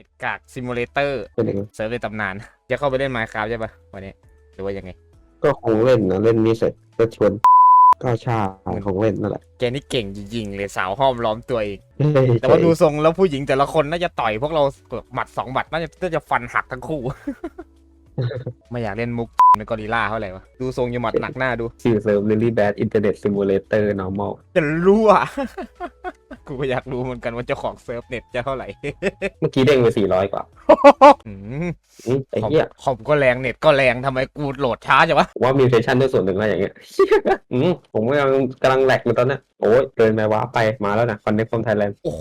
น็ตกากซิมูเลเตอร์เป็นยังไงเซิร์ฟในตำนาน จะเข้าไปเล่น Minecraft ใช่ปะวันนี้ หรือว่ายังไง ก็คงเล่นนะเล่นนี้เสร็จก็ชวนก็ชาของเล่นนั่นแหละแกนี่เก่งจริงๆเลยสาวห้อมล้อมตัวเองเฮ้ยแต่ว่าดูทรงแล้วผู้หญิงแต่ละคนน่าจะต่อยพวกเราหมัดสองหมัดน่าจะน่าจะฟันหักทั้งคู่ ไม่อยากเล่นมุกเป็นกอริลล่าเท่าไหร่วะ ดูทรงอยาหมัดหนักหน้าดูชื่อเซิร์ฟ Lily Bad Internet Simulator Normal จะรู้อะกูก็อยากรู้เหมือนกันว่าเจ้าของเซิร์ฟเน็ตจะเท่าไหร่ เมื่อกี้เด้งไปสี่ร้อยกว่าอืมอืมไอ้คอมเหี้ยคอมก็แรงเน็ตก็แรงทำไมกูโหลดช้าจังวะ ผมว่ามีเทชันด้วยส่วนหนึ่งอะไรอย่างเงี้ยอืมผมกำลังกำลังแหลกอยู่ตอนนั้นโอ้ยเกินไปว้าไปมาแล้วนะคอนเน็กฟอมไทยแลนด์ โอ้โห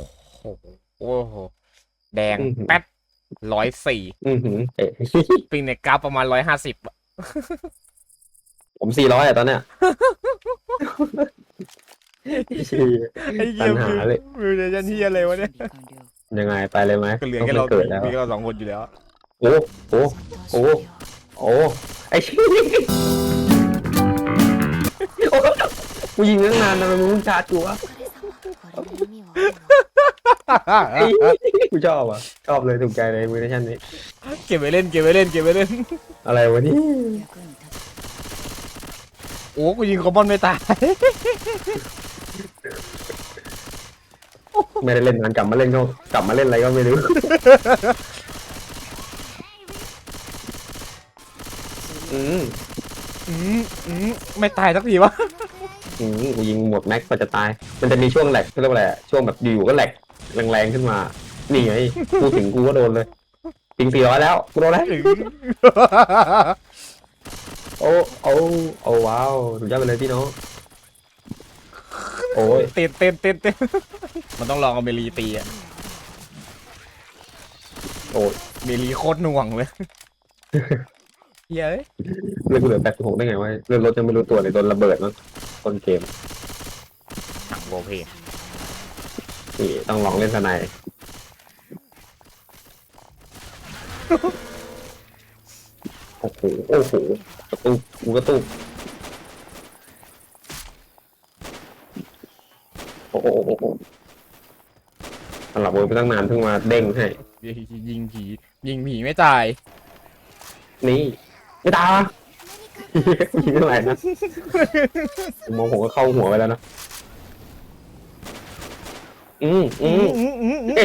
โอ้โห แดงอื้อหือแป๊ด ร้อยสี่อือหือเอ๊ะปิงในกราฟประมาณร้อยห้าสิบผมสี่ร้อยอะตอนเนี้ยไอ้เหี้ปัยญหาเลยมิวเดชันที่อะไรวะเนี่ยยังไงไปเลยไหมก็เหลือต้แค่งเราไปเกิดแล้วมีแค่เราสองคนอยู่แล้ว โอ้โอ้โอ้โอ้ไอ้ชี้โอ้กูยิงตั้งนานทำไมมึงชาร์จกูวะไอ้ กูชอบอะชอบเลยถูกใจเลยเวอร์ชันนี้ เก็บไว้เล่นเก็บไว้เล่นเก็บไว้เล่น อะไรวะนี่โอ้กูยิงคอมบอนไม่ตาย ไม่ได้เล่นนานกลับมาเล่นก็กลับมาเล่นอะไรก็ไม่รู้ อืมอืมอืมไม่ตายสักทีวะ อืมกูยิงหมดแม็กก็จะตาย มันจะมีช่วงแหลกเขาเรียกว่าอะไรอะช่วงแบบอยู่ก็แหลกแรงๆขึ้นมา นี่ไงกูถึงกูก็โดนเลยปิงสี่ร้อยแล้วกูโดนแล้วถึงโอ้โอ้โอ้ว้าวสุดยอดไปเลยพี่น้องโอ้ยเต้นเต้นเต้นเต้นมันต้องลองเอาเมลีตีอะโอ้ยเมลีโคตรหน่วงเลย เย้ยเรื่องกูเหลือแปดสิบหกได้ไงวะเรื่องรถยังไม่รู้ตัวเลยโดนระเบิดมั้งต้นเกมหนังโบเพนนี่ต้องลองเล่นสไนด์โอ้โหโอ้โหกระตุกกูกระตุกโอ้โหโอ้โหโอ้โหสลับวนไปตั้งนานเพิ่งมาเด้งให้ ยิงผียิงผีไม่ตายนี่ ไม่ตายิงเท่าไหร่นะผมมองผมก็เข้าหัวไปแล้วนะอืมอืมอืมอืมอืม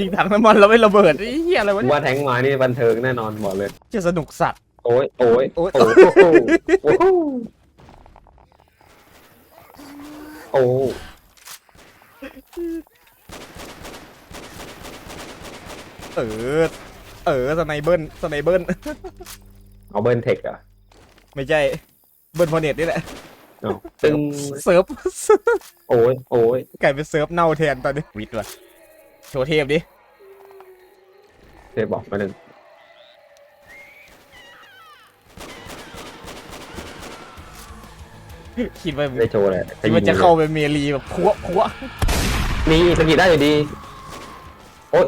ยิงถังน้ำมันแล้วไม่ระเบิดไอ้เหี้ยอะไรวะเนี่ยว่าแทงมานี่บันเทิงแน่นอนบอกเลย จะสนุกสัตว์ โอ้ยโอ้ยโอ้ยโอ้โหโอ้โหโอ้เออ เออสไนเบิลสไนเบิล เอาเบิร์นเทคอะไม่ใช่เบิลพอเน็ตนี่แหละเอาตึงเซิร์ฟโอ้ยโอ้ยกลายเป็นเซิร์ฟเน่าแทนตอนนี้วิทย์ว่ะโชว์เทพดิเทบอกมาหนึ่งคิดว่าได้โชว์เลยคิดว่าจะเข้าไปเมลีแบบพัวพัวมีสกิดได้อยู่ดี โอ้ย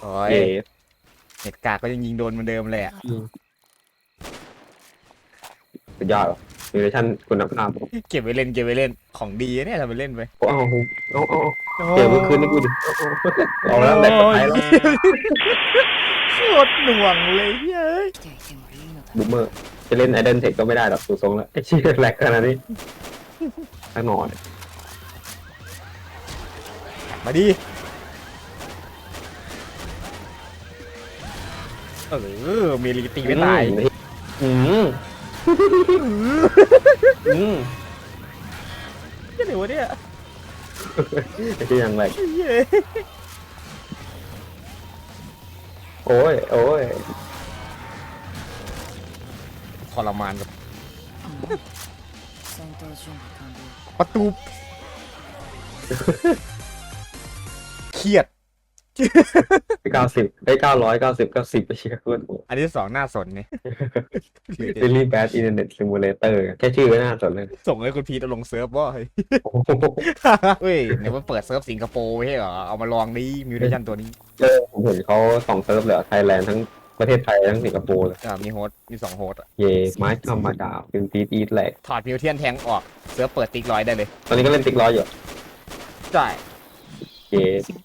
โอ้ย เย่เน็ตกากก็ยังยิงโดนเหมือนเดิมเลยอะสุดยอดว่ะมีเวอร์ชันคุณภาพเก็บไว้เล่นเก็บไว้เล่นของดีเนี่ยทำไปเล่นไปโอ้เอาเอาเอาเอาเก็บไว้คืนให้กูดิเอาเอาแล้วแบกไปแล้วโคตรหน่วงเลยเฮ้ยบูมเมอร์จะเล่นไอเดนเทคก็ไม่ได้หรอกดูทรงแล้วไอ้เชี่ยแหลกขนาดนี้ตั้งหน่อยมาดิ เออเมลีตีไม่ตายอืมอืมเดี๋ยวเนี่ยไอ้ที่ยังแหลกเย้โอ้ยโอ้ยทรมานกับประตูเครียด เก้าสิบได้เก้าร้อยเก้าสิบเก้าสิบไปเชียร์เพื่อนผมอันที่สองหน้าสนนี่ดิลี่แบดอินเทอร์เน็ตซิมูเลเตอร์แค่ชื่อก็น่าสนเลยส่งให้คุณพีทเอาลงเซิร์ฟว่าเฮ้ยโอ้โหเฮ้ยไหนว่าเปิดเซิร์ฟสิงคโปร์ไม่ใช่เหรอ เอามาลองดิมิวเทชันตัวนี้เออผมเห็นเขาสองเซิร์ฟเลยไทยแลนด์ทั้งประเทศไทยทั้งสิงคโปร์เลยอ่ามีโฮสต์มีสองโฮสต์อะเย่ไม้ธรรมดาเป็นตีอีทแหลกถอดมิวเทียนแทงออก เซิร์ฟเปิดติ๊กร้อยได้เลย ตอนนี้ก็เล่นติ๊กร้อยอยู่ใช่เย่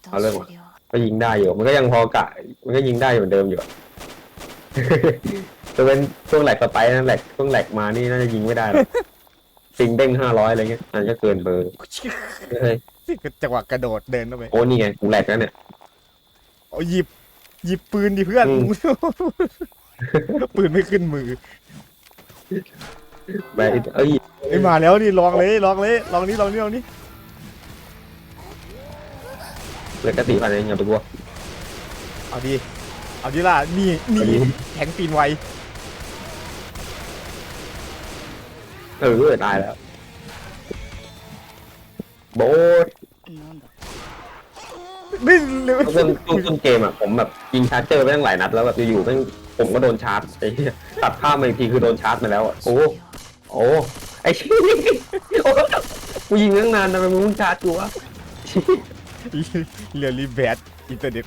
เอาเรื่องว่ะไป ก็ยิงได้อยู่ มันก็ยังพอกะ มันก็ยิงได้อยู่เหมือนเดิมอยู่ จะเป็นช่วงแหลกสไปร์นั่นแหลกช่วงแหลกมานี่น่าจะยิงไม่ได้หรอกสิงเด้งห้าร้อยอะไรเงี้ยอันนก็เกินเบอร์เฮ้ยจังหวะกระโดดเดินเข้าไปโอ้นี่ไงกูแหลกแล้วเนี่ยเอาหยิบ หยิบปืนดิเพื่อนอืมปืนไม่ขึ้นมือแบร์เอ้ยไอ้ยมาแล้วนี่ลองเลยลองเลยลองนี้ลองนี้ลองนี้ เลยกระติพันเองอย่าไปกลัว เอาดีเอาดีล่ะนี่นี่ เอาดิ แทงปีนไว เออตายแล้ว โบส なんだ ไม่เร็ว ต้นต้นต้นเกมอ่ะผมแบบยิงชาร์เจอร์ไปตั้งหลายนัดแล้วแบบอยู่ๆแม่งผมก็โดนชาร์จไอ้เหี้ยตัดภาพมาอีกทีคือโดนชาร์จมาแล้วอ่ะโอ้โอ้ไอ้ชี้ยโอ้กูยิงตั้งนานทำไมมึงเพิ่งชาร์จกูวะ เรียลลีแบดอินเทอร์เน็ต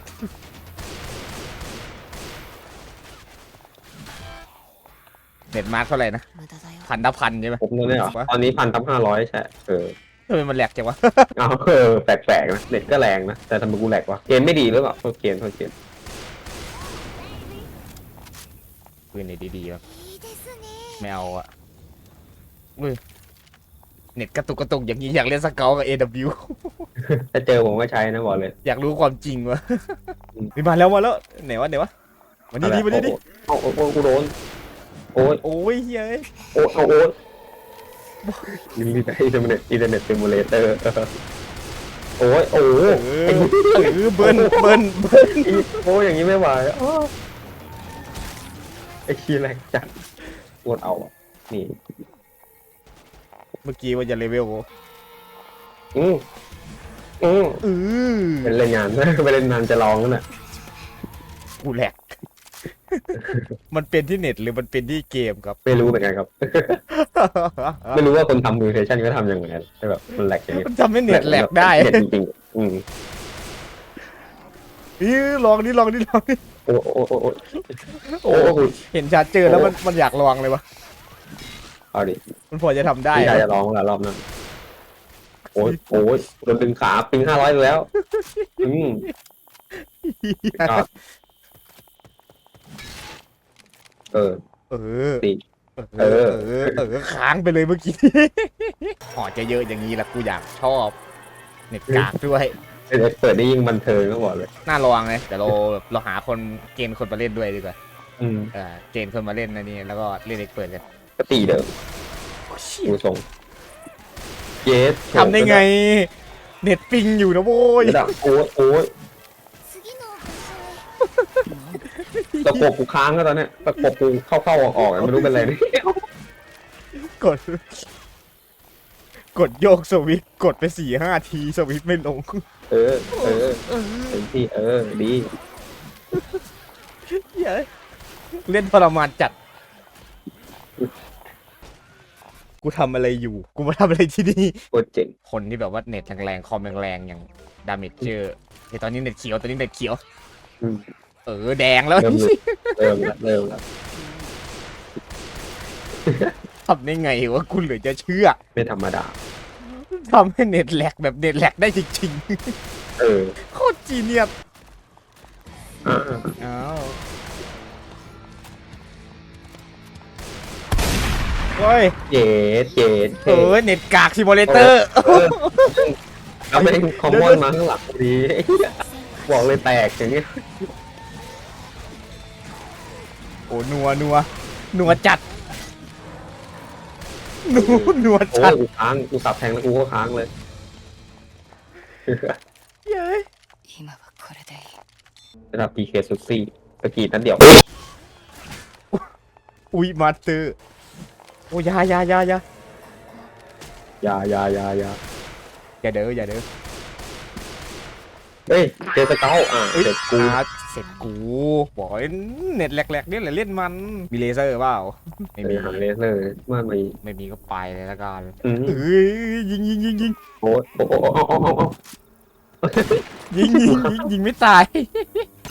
เน็ตมาร์คเท่าไหร่นะ 無駄だよ พันดับพันใช่ไหม ผมตอนนี้เหรอตอนนี้พันทับห้าร้อยใช่เออ ทำไมมันแหลกจังวะ เอาเออแปลกๆนะเน็ตก็แรงนะแต่ทำไมกูแหลกวะเกมไม่ดีหรือเปล่าโทษเกมโทษเกม ปืนเน็ตดีๆครับไม่เอาอะอุ้ย เน็ตกระตุกกระตุกอย่างนี้อยากเล่นสเกลกับ AW ถ้าเจอผมก็ใช้นะบอกเลย อยากรู้ความจริงวะอืมนี่มาแล้วมาแล้วไหนวะไหนวะวันนี้ดิวันนี้ดิโอ้โอ้โอ้กูโดนโอ้ยโอ้ยเฮ้ยโอ้เอาโอ้ยยิงดีไปอินเทอร์เน็ตอินเทอร์เน็ตซิมูเลเตอร์โอ้ยโอ้เอยอเออเบิ้ลเบิ้ลเบิ้ลโอ้ยอย่างนี้ไม่ไหวอ้อไอ้ขี้แรงจัดปวดเอาอะนี่ เมื่อกี้ว่าจะเลเวลอืมอืมเออเป็นเล่นงาน ไปเล่นงานจะลองนั่นแหละกูแหลก มันเป็นที่เน็ตหรือมันเป็นที่เกมครับ ไม่รู้เหมือนกันครับ ไม่รู้ว่าคนทำมิวเทชันก็ทำยังไงแต่แบบมันแหลกอย่างนี้มันทำให้เน็ตแหลกได้เน็ตจริงๆอืมอีลองนี่ลองนี่ลองนี่โอ้โอ้โอ้โอ้โอ้โอ้โหเห็นชาร์จเจอแล้วมันมันอยากลองเลยวะ เอาดิมันพอจะทำได้พี่ชายเหรจะอร้องแล้วรอบนั้นโอ้ยโอ้ยโดนดึงขาปิงห้าร้อยแล้ว อืมก็เออ เออสิเออ เออ เออ ค้างไปเลยเมื่อกี้หอจะเยอะอย่างนี้ละกูอยากชอบ เน็ตกากด้วยเอ็กเปิดได้ยิ่งบันเทิงก็บอกเลย น่าลองเลยแต่เราแบบเราหาคนเกณฑ์คนมาเล่นด้วยดีกว่า อืม เออเกณฑ์คนมาเล่นนะนี่แล้วก็เล่นเอ็กเปิดกัน ก็ตีเด้อดูทรงเยสทำได้ไง เน็ตปิงอยู่นะโว้ยระดับโอ้โอ้ยตะกบกูค้างก็ตอนเนี้ยตะกบกูเข้าๆออกๆไม่รู้เป็นอะไรนี่กด กดโยกสวิตกดไปสี่ห้าทีสวิตไม่ลง เออ เออเต็มที่เออ ดีเล่นทรมานจัด กูทำอะไรอยู่ กูมาทำอะไรที่นี่ โคตรเจ๋งคนที่แบบว่าเน็ตแรงๆคอมแรงๆอย่างดาเมจเจอร์เดี๋ยวตอนนี้เน็ตเขียวตอนนี้เน็ตเขียว อืมเออแดงแล้วเริ่มเลยเริ่มแล้วเริ่มแล้วทำได้ไงวะคุณเหลือจะเชื่อไม่ธรรมดา ทำให้เน็ตแหลกแบบเน็ตแหลกได้จริงเออๆโคตรจีเนียสอ่าอ้าว เฮ้ย เย็ดเย็ด เออเน็ตกากซิมูเลเตอร์ เออแล้วไม่คอมมอนมาข้างหลังพอดีบอกเลยแตกอย่างเงี้ย โอ้นัวนัวนัวจัดนัวนัว โอ้ จัด ยกูค้างกูสับแทงแล้วกูก็ค้างเลย เย้ย 今はこれでいい ระดับ PK สุดซี่สกีนั่นเดียว อุ้ยมาสเตอร์ โอ้ยอยาอยาอยาอยาอยาอยาอยาอยาอย่าเด้ออย่าเด้อเฮ้ยเจอสเกลอะเอ้ยเสร็จกูอ่าเสร็จกูบอกเลยเน็ตแหลกๆเนี่ยแหละเล่นมันมีเลเซอร์เปล่าไม่ไปมีหาเลเซอร์เมื่อมีไม่มีก็ไปเลยละกันอืมเอ้ยยิงยิงยิงยิงโอ้ยโอ้โอ้โอ้โอ้โอ้โอ้ยิงยิงยิงยิงไม่ตาย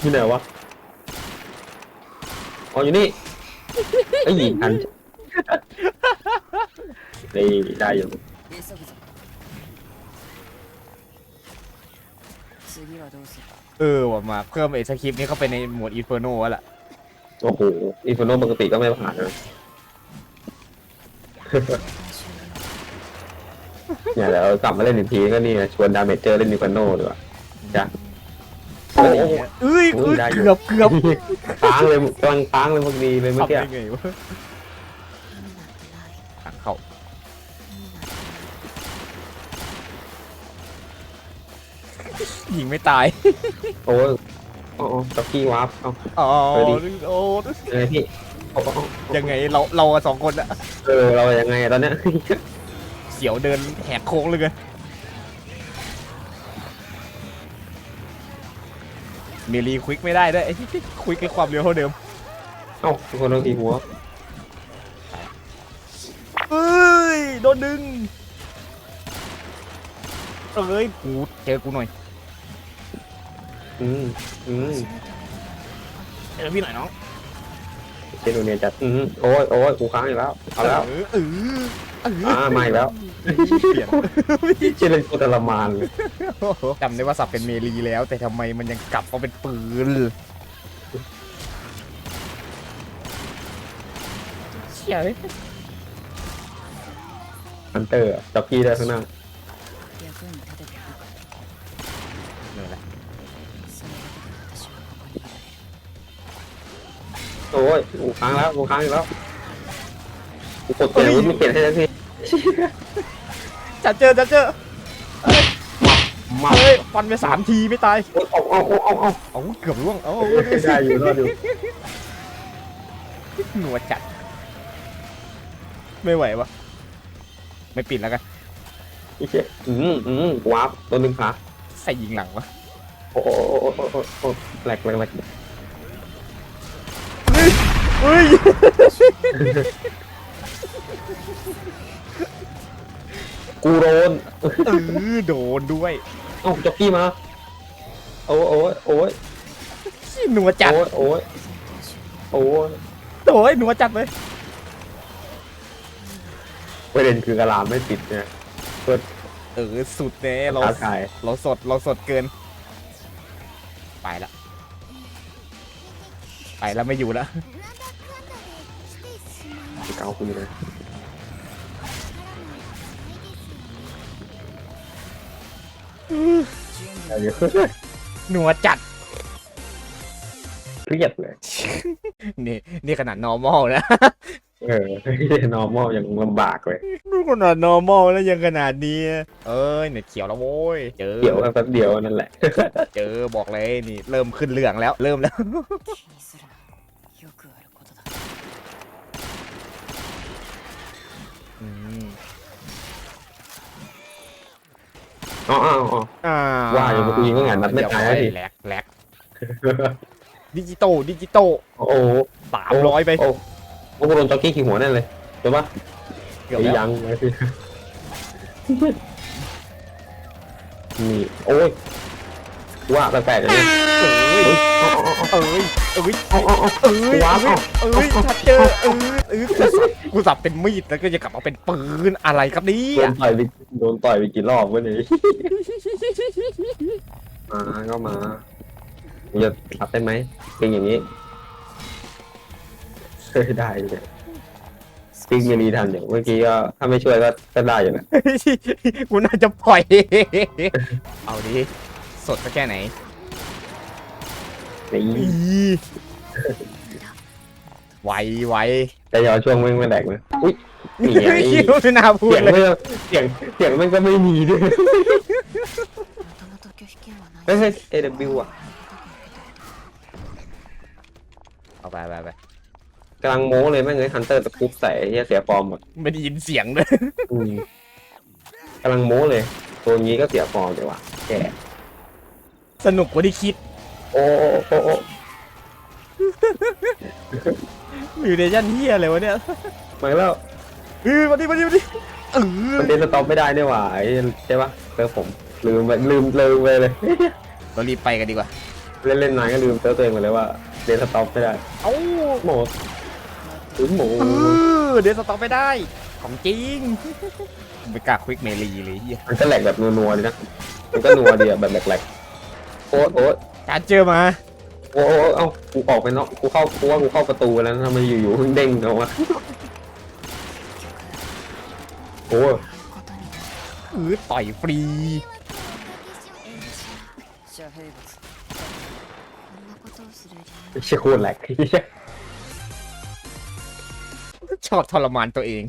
ที่ไหนวะอ๋ออยู่นี่ไอ้ยยิงทัน ได้ได้อยู่ 急ぐぞ次はどうする เออว่ะมาเพิ่มไอ้สคริปต์นี้เข้าไปในโหมดอินเฟอร์โนแล้วล่ะ โอ้โหอินฟิโนปกติก็ไม่ผ่านนะเนี่ยเดี๋ยวกลับมาเล่นอีกทีก็นี่ไงชวนดาเมจเจอร์เล่นอินฟิโนดีกว่าจ้ะโอ้โห เอ้ย โอ้ เอ้ ย ย ได้อยู่ เกือบเกือบ ค้างเลยกำลังค้างเลยพอดีเลยเมื่อ ทำ กี้ ได้ไงวะ ยิงไม่ตาย โอ้ยโอ้โหจ็อกกี้วาร์ปเอาอ๋อเออดิโอ้ยังไงพี่โอ้โหยังไงเราเราอะสองคนอะเออเรายังไงตอนเนี้ยเสียวเดินแหกโค้งเลยไงมีรีควิกไม่ได้ด้วยไอ้ที่ควิกกับความเร็วเท่าเดิมเอ้าทุกคนต้องตีหัวเอ้ยโดนดึงเอ้ยกูเจอกูหน่อย อืมอืมเจอพี่หน่อยน้องเจโนเนียจัดอืมโอ้ยโอ้ยกูค้างอีกแล้วเอาแล้วเออเออเอออ่ามาอีกแล้วเปลี่ยนเจเล่นโคตรทรมานเลยจำได้ว่าสับเป็นเมลีแล้ว แต่ทำไมมันยังกลับมาเป็นปืนเชี่ยเอ้ยฮันเตอร์จ็อกกี้ได้ข้างหน้า โอ้ยกูค้างแล้วกูค้างอีกแล้วกูกดเปลี่ยนอาวุธไม่เปลี่ยนให้ทันทีจัดเจอจัดเจอมาเฮ้ยฟันไปสามทีไม่ตายเอาเอาเอาเอาเอาเอาเกือบร่วงเอาได้อยู่รอดอยู่หนัวจัด ไม่ไหววะไม่ปิดแล้วกันอีเจ๊อืมอืมวาร์ปตัวหนึ่งขาใส่ยิงหลังวะโอ้โหโอ้โหโอ้โหโอ้โหแหลกแหลกแหลก อุ้ยกูโดนเออโดนด้วยเอ้าจ็อกกี้มา โอ้ยโอ้ยโอ้ยหนัวจัดโอ้ยโอ้ยโอ้ยโอ้ยหนัวจัดเลยประเด็นคือกระลามไม่ติดเนี่ยเปิด เออสุดเนี่ยเราขาทยเราสดเราสดเกิน ไปละ ไปแล้วไม่อยู่ละ เกาคุณเลยเดี๋ยวหนัวจัดเครียดเลย นี่นี่ขนาด normal นะ เออ normal ยังลำบากเลยดูขนาด normal แล้วยังขนาดนี้ เอ้ยเนี่ยเขียวแล้วโว้ย เจอ เดี๋ยวแป๊บเดียวนั่นแหละ เจอบอกเลยนี่ เริ่มขึ้นเหลืองแล้ว เริ่มแล้ว อ๋ออ๋ออ๋อ อ่าว่าอยู่เมื่อกี้ก็ไงนัดไม่ตายแล้วดิ แหลกแหลกดิจิโตดิจิโตโอ้โหสามร้อยไปโอ้โอ้โหโดนจ็อกกี้ขี่หัวแน่เลยใช่ปะเกือบไอ้แล้วยังไอ้พี่นี่โอ้ย ว่าแปลกๆเลยเอ้ยเฮ้ยเอ้ยเอ้ยเอ้ยว้าวเอ้ยชัดเจอเอ้ยเอ้ยกูสับกูสับเป็นมีดแล้วก็จะกลับมาเป็นปืนอะไรครับเนี่โดยนต่อยไปโดนต่อยไปกี่รอบวะเนี่ยมาก็มามึงจะรับได้ไหมเป็นอย่างนี้เคยได้เลยปิงยังรีทันอยู่เมื่อกี้ก็ถ้าไม่ช่วยก็ก็ได้อยู่นะกูน่าจะปล่อย เอาดิ สดสัแค่ไหนนี่ไวไวแต่ยอช่วงมึงไม่แดกเลยอุ้ยเสียงไม่คิดว่านาพูดเสียเลยเสียงเสียงมันก็ไม่มีด้วยเฮ้ยเอเดบิวอะเอาไปไปไปกำลังโม้เลยแม่งเลยฮันเตอร์ตะคุบใส่เฮียเสียฟอร์มหมดไม่ได้ยินเสียงเลยกำลังโม้เลย ตัวนี้ก็เสียฟอร์มเลยว่ะแก สนุกกว่าที่คิด โอ้โอ้โอ้โอ้มิวเดชั่นเฮียอะไรวะเนี่ยมาแล้วเออมาดิมาดิมาดิเออมันเดนสต็อปไม่ได้เนี่ยว่ะไอ้ใช่ปะเซิร์ฟผมลืมไปลืมลืมไปเลย เรารีบไปกันดีกว่า เล่นเล่นนานก็ลืมเซิร์ฟตัวเองไปเลยว่าเดนสต็อปไม่ได้เอ้าหมดถึงหมูเออเดี๋ยวสต็อปไม่ได้ ของจริงไม่กล้าควิกเมลีเลยเฮียมันก็แหลกแบบนัวๆดีนะมันก็นัวดีอะแบบแหลกๆ โอ๊ตโอ๊ต การเจอมา โอ้โอ้เอ้ากูออกไปเนาะกูเข้ากูว่ากูเข้าประตูแล้วทำไมอยู่ๆเพิ่งเด้งออกมาโอ้ ことになる เออต่อยฟรี 遮蔽物こんなことをする理由 ไม่ใช่โคตรแหลก ชอบทรมานตัวเอง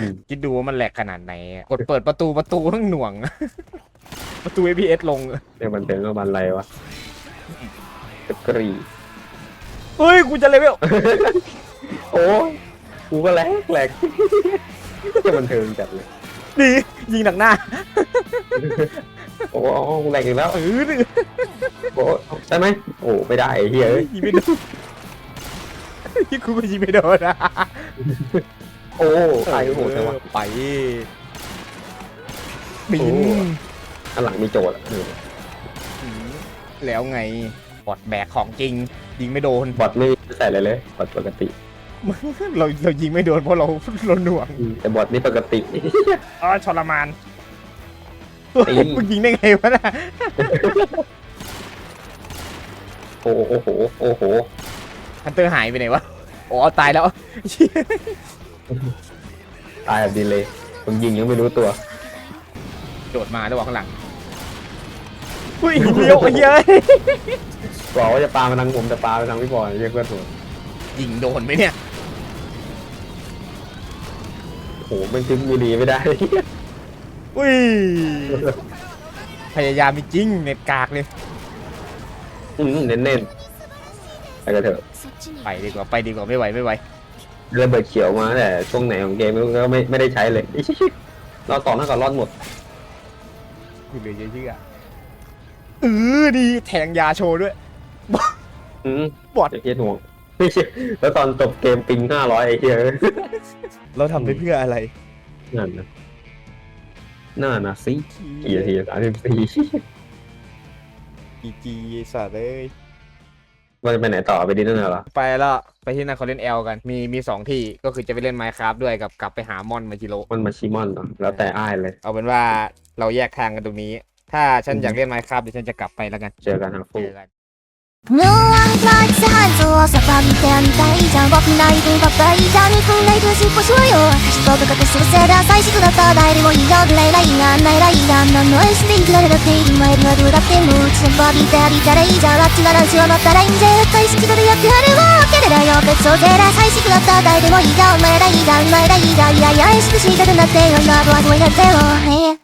อืม คิดดูว่ามันแหลกขนาดไหนอะกดเปิดประตูประตูทั้งหน่วง ประตู APS ลงเนี่ยมันเป็นก็มันอะไรวะตะกรีเฮ้ย กูจะเลเวลโอ้ยกูก็แหลกแหลกจะบันเทิงจัดเลย ดียิงหนักหน้าโอ้โหแหลกอีกแล้วเออโอ้ได้ไหมโอ้ไม่ได้ไอ้เหี้ยเอ้ยยิงไม่โดนที่กูก็ยิงไม่โดนอะโอ้ตายโหดจังวะไปบิโอ้น ข้างหลังมีโจทย์อะเออแล้วไงบอดแบกของจริง ยิงไม่โดน บอทไม่ใส่อะไรเลยบอทปกติเราเรายิงไม่โดนเพราะเราเราหน่วงแต่บอทนี่ปกติ อ๋อทรมานตีกูยิงได้ไงวะน่ะโอ้โหโอ้โหโอ้โหฮันเตอร์หายไปไหนวะอ๋อตายแล้วตายแบบดีเลยผมยิงยังไม่รู้ตัวโดดมาระหว่างข้างหลัง อุ้ยเลี้ยวเยอะบอกว่าจะปามาทางผมแต่ปาไปทางพี่บอยเรียกเพื่อนผมยิงโดนไหมเนี่ยโอ้โหมันทิ้งมือดีไม่ได้ อุ้ยพยายามจริงเน็ตกากเลย อืมเน้นๆไปกันเถอะไปดีกว่าไปดีกว่าไม่ไหวไม่ไหวระเบิดเขียวมาแต่ช่วงไหนของเกมก็ไม่ไม่ได้ใช้เลยเราต่อหน้าก่อนรอดหมด คือเหลือเยอะๆอะ เออดีแทงยาโชว์ด้วย อืมบอด ไอ้เหี้ยหน่วงไม่ใช่แล้วตอนจบเกมปิงห้าร้อยไอ้เหี้ยเราทำไปเพื่ออะไรนั่นนะน่านะสิกี่นาทีสามสิบสี่จีจีสัตว์เลยว่าจะไปไหนต่อไปดินนั่นเหรอไปแล้วไปที่นั่นเขาเล่นแอลกันมีมีสองที่ก็คือจะไปเล่นไมค์คราฟด้วยกับกลับไปหามอนมาจิโร่มันมาชิมอนเหรอแล้วแต่อ้ายเลย เอาเป็นว่าเราแยกทางกันตรงนี้ ถ้าฉันอยากเล่นไมค์ครับเดี๋ยวฉันจะกลับไปแล้วกันเจอกันทั้เจอกัน無暗な季をさばみてたいじゃん僕ないばばいじゃん踏んでいくしっぽしわよ私とかくするせいだ最初だったでもいいよぐらいがないラがの愛しきられっているはどうだってりたらいいじゃんっちならうちはまたきだでやってやるわけだよらだったでもいいよお前がいいやいやしたくなってよなってよ